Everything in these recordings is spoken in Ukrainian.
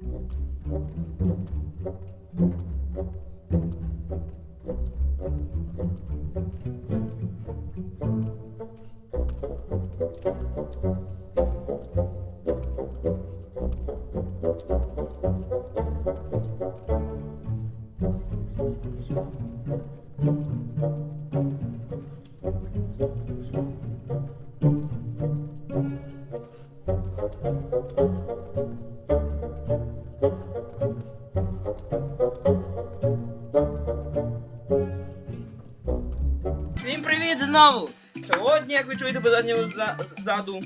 Thank you. За- заду,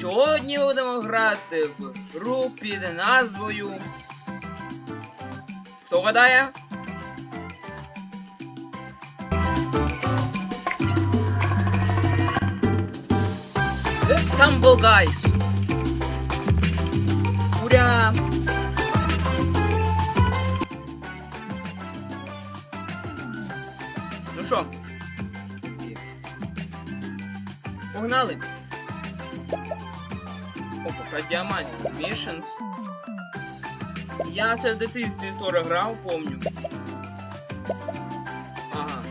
сьогодні будемо грати в гру під назвою. Хто гадає? The Stumble Guys. Ура! Ну що? Погнали! Опа, діамантів. Missions. Я це в дитинстві вчора грав, помню. Ага.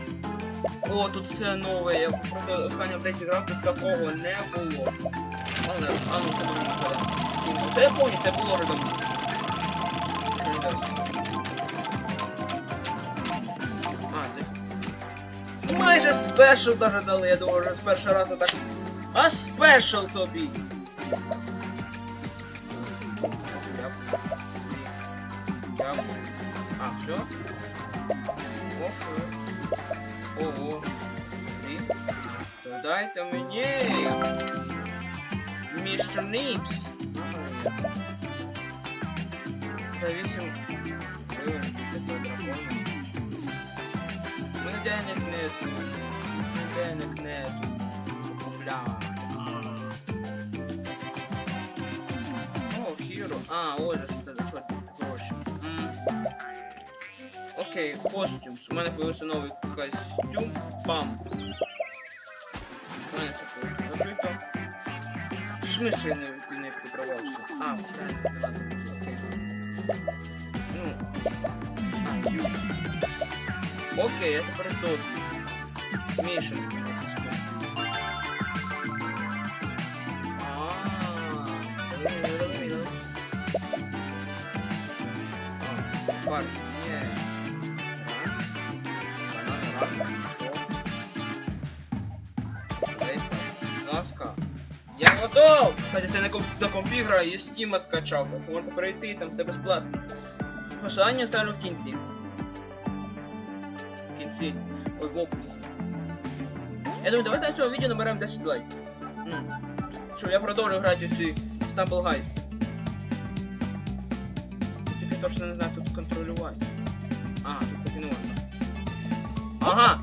О, тут все нове. Я просто останньо в третій грав, тут такого не було. Але, а ну це дуже Це я помню, це було вже Майже спешл даже дали, я думаю, вже з першого разу так. А спешл тобі! А, все? Офе. Ого. І? То дайте мені. Містер Ніпс. За 8 гривень дракона. Денег нету. У денег нету. Бля. О, хіро. А, ось же це за чорт гроші. Окей, костюм. У мене появився новий костюм. Закрито. В смысле я не, не прибравався? А, не надо. Окей. Ну. А. Окей, я тепер добрий. Ні. Ласка. Я готов! Кстати, це на, комп на компі граю, я Стіма скачав, так можете перейти, там все безплатно. Посилання ставлю в кінці. В кінці. Ой, в описі. Я думаю, давайте на цього відео наберемо 10 лайків. Ну. Що, я продовжую грати у ці Stumble Guys. Тільки то, що не знаю тут контролювати. А, тут поки не можна. Ага!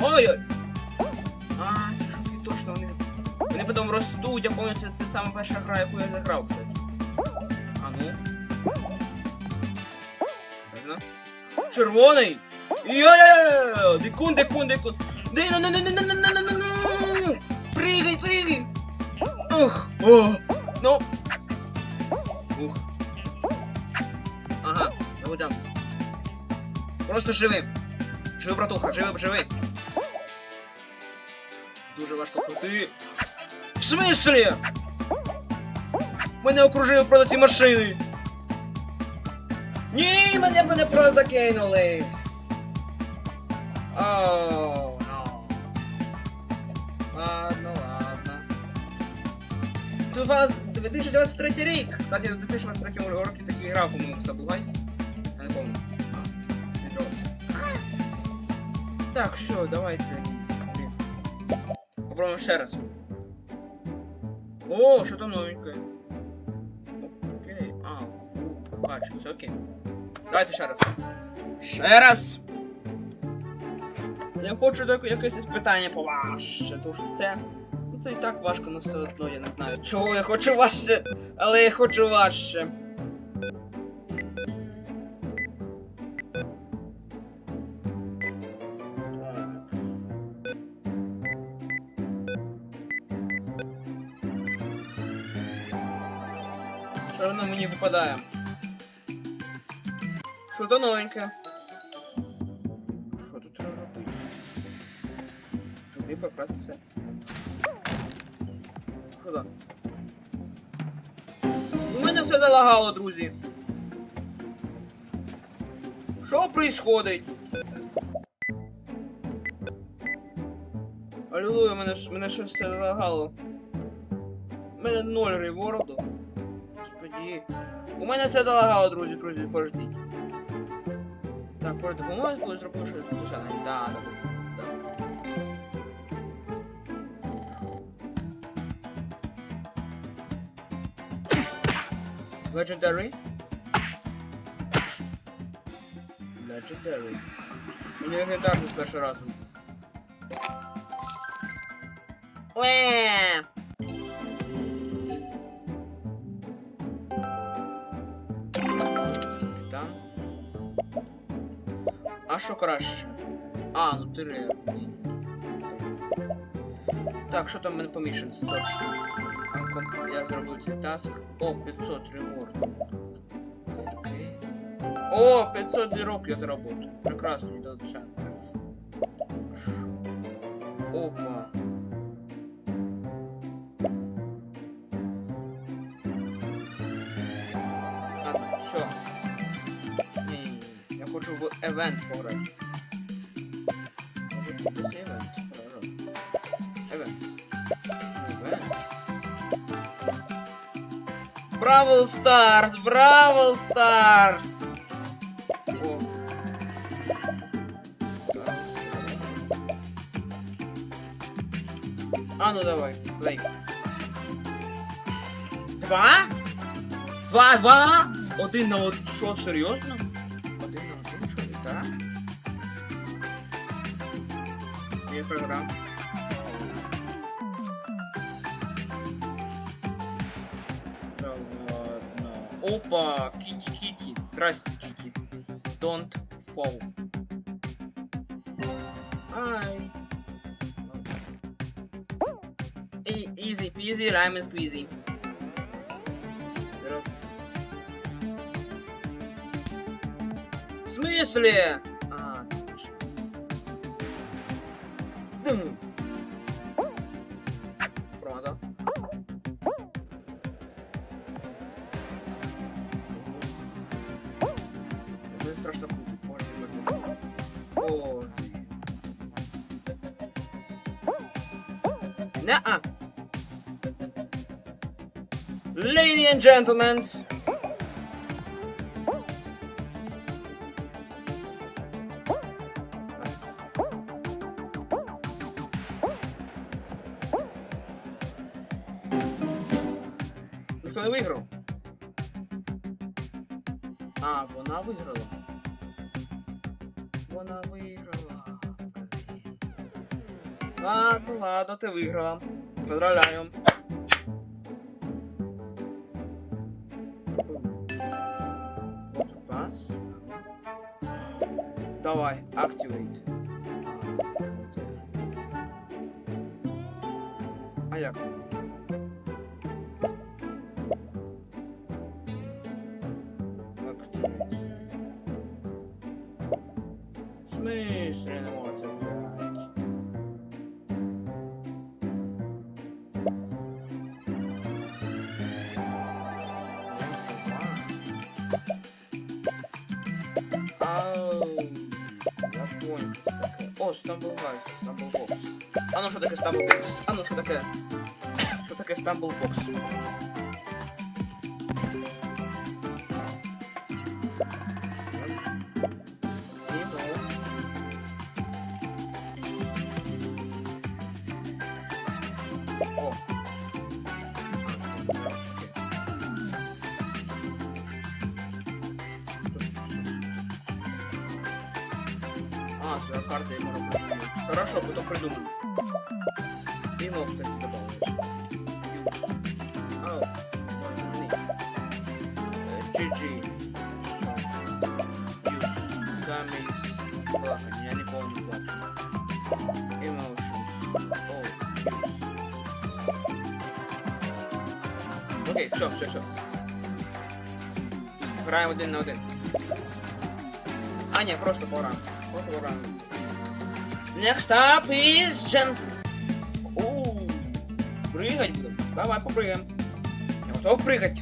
Ой-ой! А, ці шуки точно вони. Вони потім ростуть, я пам'ятаю, це, це саме перша гра, яку я заграв, кстати. червоний. Йо-йо-йо! Дикун, дикун, дикун. Пригай, пригай! Ух! О! Ну! Ух! Ага, Даудян. Просто живи! Живи, братуха, живи, живи! Дуже важко крути. В смислі? Мене окружили проти машини! Ні, мене мене просто кинули! Оу, ну. Ладно, ладно. Це вас 2023 рік. Кстати, в 2023 році такий грав, по-моєму, в Я не дивився. Так, все, давайте. Попробуємо ще раз. О, що там новеньке? Окей. А, фу, бачиться, окей. Давайте ще раз. Ще раз. Я хочу якесь питання по ваше, тому що це. Ну це і так важко, але все одно, я не знаю. Чого я хочу ваше, але я хочу важче. Все одно мені випадає. Що то новеньке. Що тут треба робити? Туди покраситься. Так? У мене все залагало, друзі. Що происходить? Аллилуйя, мене, мене щось все залагало. У мене ноль реворду. Господи. У мене все залагало, друзі, друзі, пождіть. Так, про допомогу коли зробив щось душане. Да, да, да, да. Legendary? Legendary. Мені легендарний з першого разу. Уе! Що краще? А, ну три рер. Ні. Так, що там в мене по? Точно. Я зробив цей таск. О, 500 реворд. О, 500 зірок я заработаю. Прекрасно, не до Опа. Хочу в евент пограти. Бравл Старс! Бравл Старс! А, ну давай, плей. Два? Два, два? Один на один. Що, серйозно? Кити. Здрасте, Кити. Don't fall. Ай. И- Easy peasy, lemon squeezy. Здоров. В смысле? Gentlemen. Ніхто не виграв. А, вона виграла. Вона виграла. Ладно, ладно, ти виграла. Поздравляю. Activate. О, Stumblebokс, Stumblebox. А ну що таке Stumblebox? А ну що таке? Що таке Stumblebox? І Э, GG. Use. Damage. Плакать, я не помню плачу. Emotions. О, use. Окей, все, все, все. граємо один на один. А, ні, просто пограємо. Просто пограємо. Next up is Gent. Оу. Прыгать будем. Давай попрыгаем. Я готов прыгать.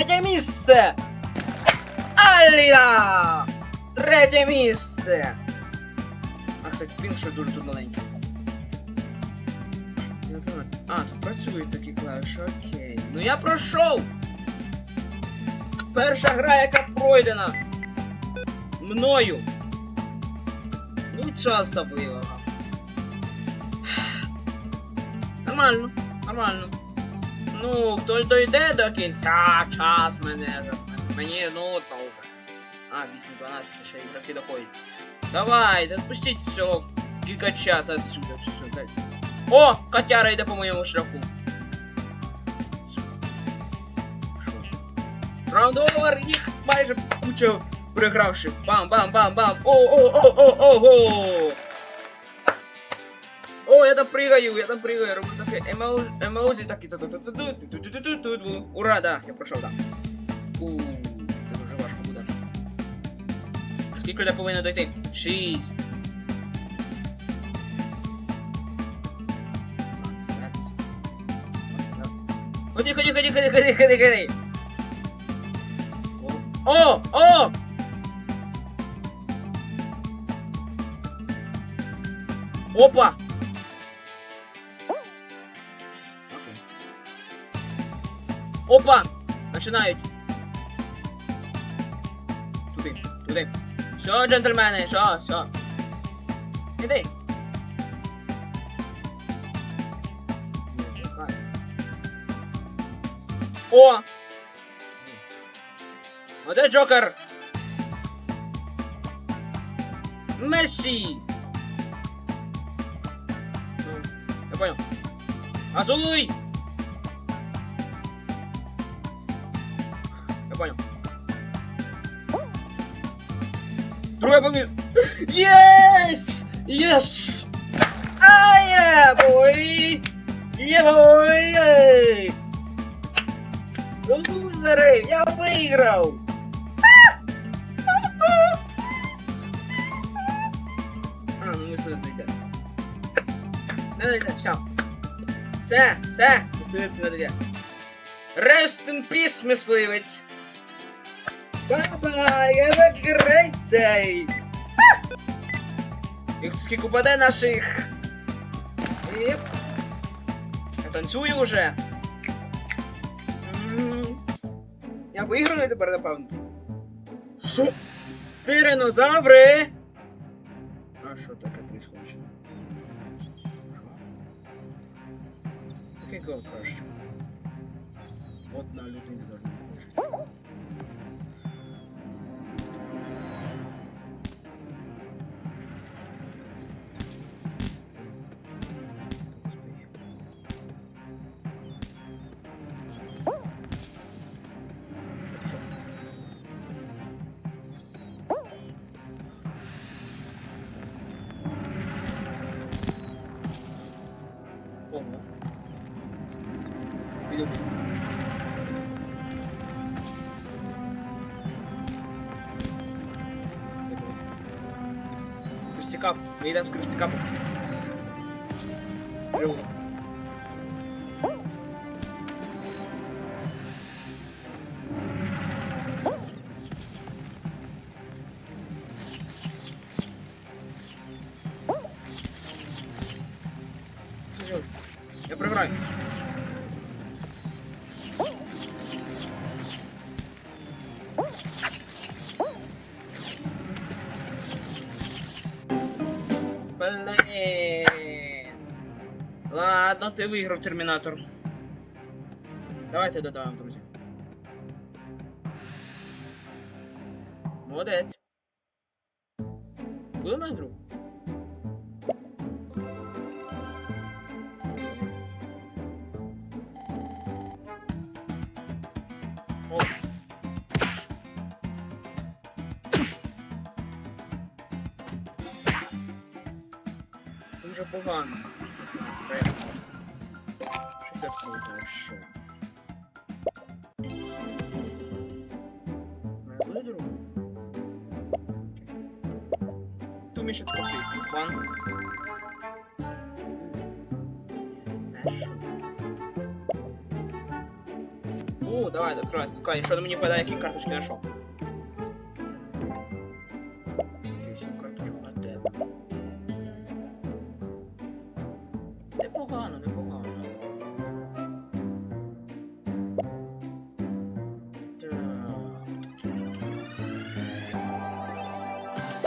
Третє місце! Аліна! Третє місце! А, кстати, пінг ще дуже тут маленький. А, тут працюють такі клавіші, окей. Ну я пройшов! Перша гра, яка пройдена мною. Нічого особливого. Нормально, нормально. Ну, хтось дойде до кінця, час мене. за- Мені нудно вже. А, 8-12 ще ігроки доходять. Давай, відпустіть цього гігачата отсюда. Все, дай. О, котяра йде по моєму шляху. Що? Раунд овер, їх майже куча пригравших. Бам-бам-бам-бам. О-о-о-о-ого! О, я там прыгаю, я там прыгаю, роблю таке емоузі такі. Ура, да, я пройшов, да. У, це дуже важко буде. Скільки я повинен дойти? Шість. Ходи, ходи, ходи, ходи, ходи, ходи, ходи. О, о! Опа! Опа! Починають. Туди, туди. Все, джентльмени, все, все. Іди. О! Оде Джокер! Мерсі! Я понял. Азуй! понял. Другая помню. Yes! Yes! Ah, yeah, boy! Yeah, boy! Ей! Лузеры! Я выиграл! А, ну ми сюди дійде. Не дійде, все. Все, все, мисливець не дійде. Rest in peace, мисливець! Bye-bye, have a great day! Їх скільки упаде наших. Єп. Я танцюю уже. М. Я виграю тепер, напевно. Що? Тиранозаври! А що таке происходит? Такий гол краще. Одна людина Крестикап. Ми йдемо з крестикапом. Ти виграв термінатор. Давайте додамо, друзі. Молодець. Буде на друг? Дуже погано. хорошо. Одну і другу. Ту ще трохи банк. Смешу. О, давай, открывай. Конечно, мені падає, які карточки нашел.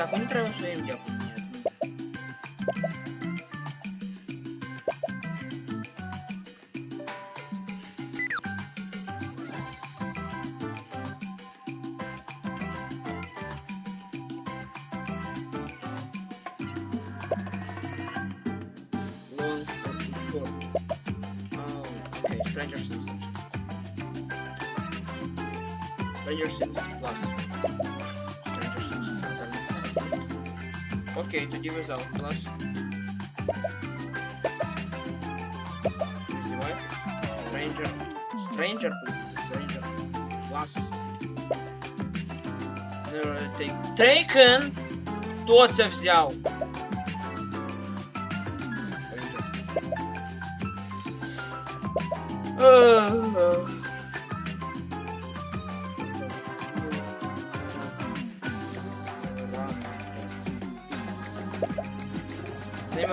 contra los indios aldılar. Stranger. Stranger, please. Taken. Кто взял?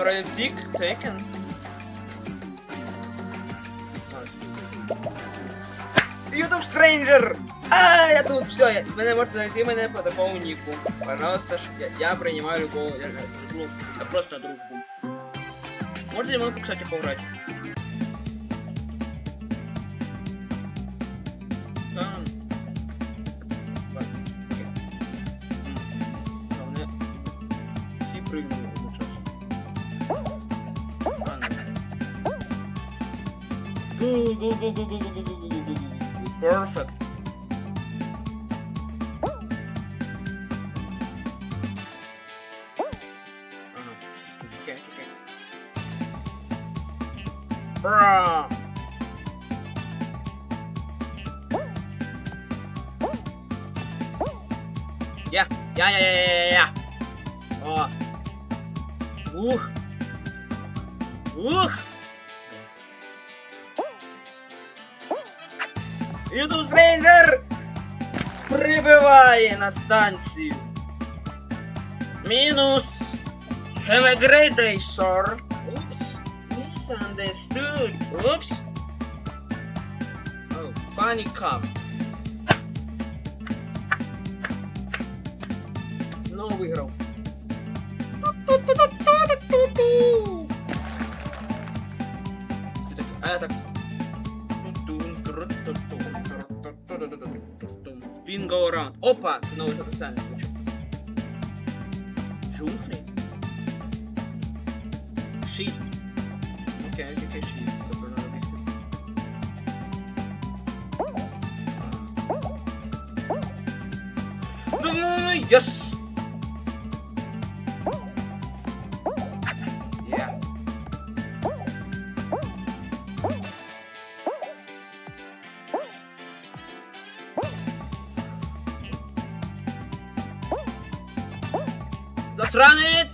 Already tick taken. YouTube Stranger! А, я тут все, мене можете знайти мене по такому нику. Пожалуйста, я, я принимаю любого я, я, друг, я просто дружбу. Можете ли мы, кстати? Там. Ладно, окей. Головне, go, go, go, go, go, go, go, go, go, go, go, go, perfect. на станцію. Мінус. Have a great day, sir. Oops. Misunderstood. Oops. Oh, funny cop. Ну, виграв. А я так. Spin go around. Опа! Це новий соціальний ключ. Джунглі? Шість. Окей, окей, окей, шість. Добре, надо бігти. Ну, Yes! Run it!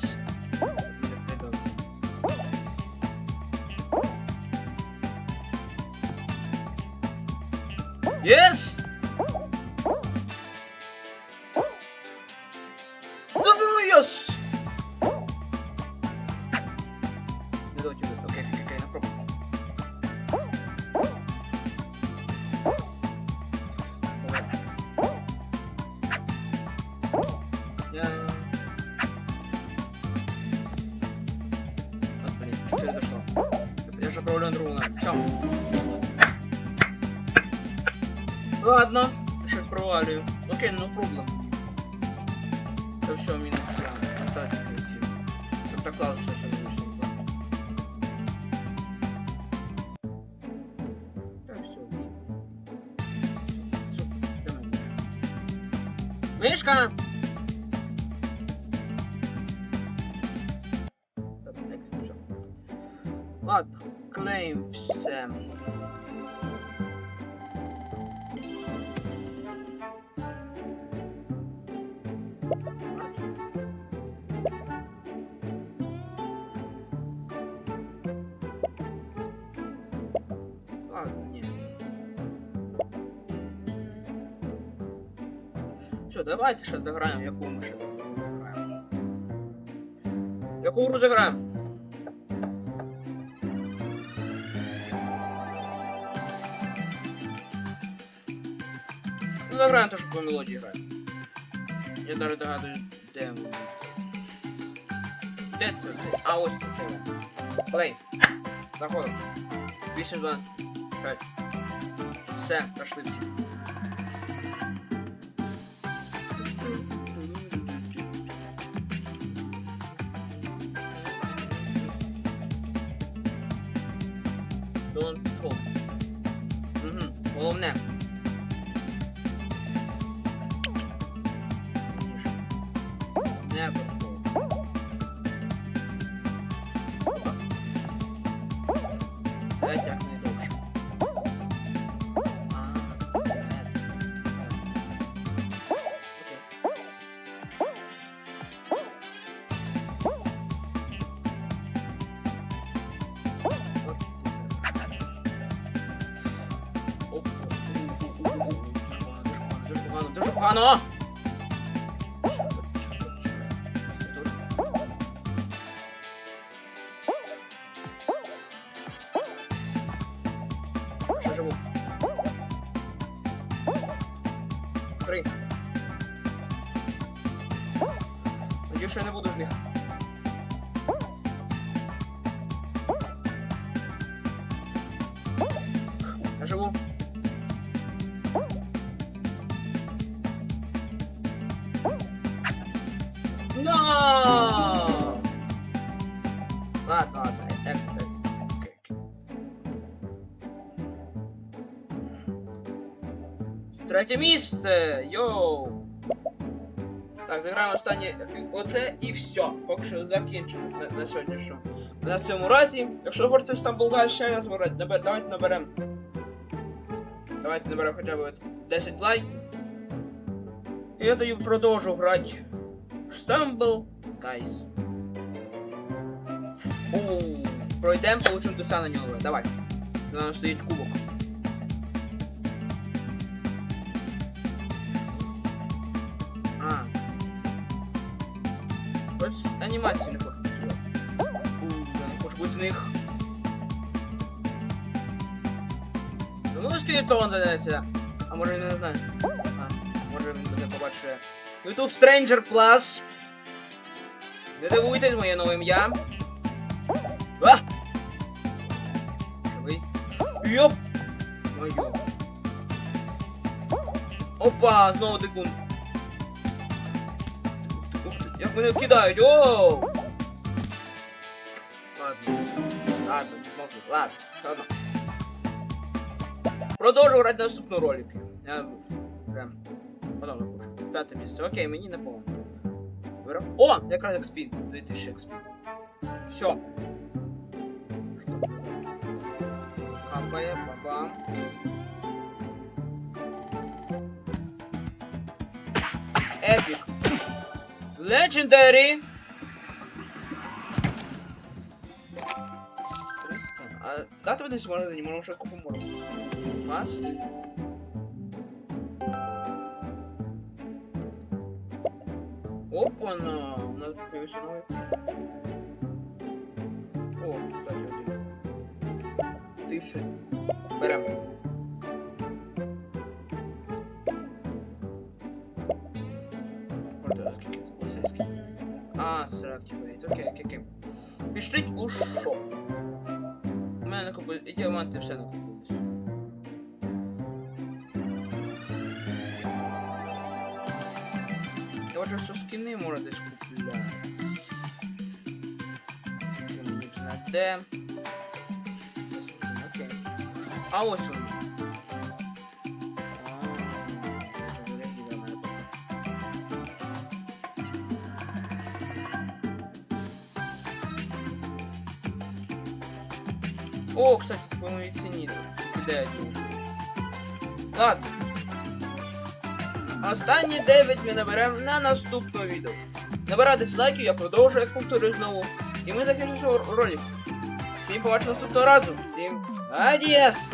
Щось провалюю. Окей, ну проблем. Це все, мінус прямо. Так. Це так класно, що це не все. Мишка! Ладно, клеїм все. Давайте ще заграємо, яку ми ще гру. Яку гру заграємо? Ну, заграємо то, по мелодії граємо. Я даже догадуюсь, де ми. Де це? А, ось це. Плей. Заходимо. 8 12. 5. Все, пошли всі. Погано! Ще живу. Три. Я живу. Третє місце! Йоу! Так, заграємо останнє оце і все. Поки що закінчимо на, на сьогоднішньому. На цьому разі. Якщо хочете Стамбул Гайд ще раз грати, набер, давайте наберемо. Давайте наберемо хоча б 10 лайків. І я тоді продовжу грати в Stumble Guys. Оу, пройдемо, получимо досягнення нове. Давай. За нами стоїть кубок. Ось анімації не хочу працювати. Не хочу бути з них. Ну, ну скільки додається. А може він не знає. А, може він буде побачить. YouTube Stranger Plus. Не дивуйтесь, моє нове ім'я. А! Живий. Йоп! Моё. Опа, знову дикун. Ух ти, Як мене кидають, оу! Ладно. Ладно, мовчу, ладно, все одно. Продовжу грати наступну ролики. Я прям потом захочу. П'яте місце. Окей, мені не повно. Берем. О! Якраз XP. 2000 XP. Все. Що буде? Капає, бабам. Epic. Legendary. А дати десь можете, не можемо ще купу можемо. Вас? Опа-на! У нас появився новий. О, кстати, один. Тисяча. Берем. Activate. Окей, окей, окей. Пішліть у шоп. У мене накопились. І діаманти все накопились. Я бачу, що скини можна десь купляти. Де. Окей. А ось він. О, кстати, по моей цене. Де? Ладно. Останні 9 ми наберемо на наступному відео. Набирати лайків, я продовжую, як повторюю знову. І ми закінчимо ролик. Всім побачимо наступного разу. Всім адіс!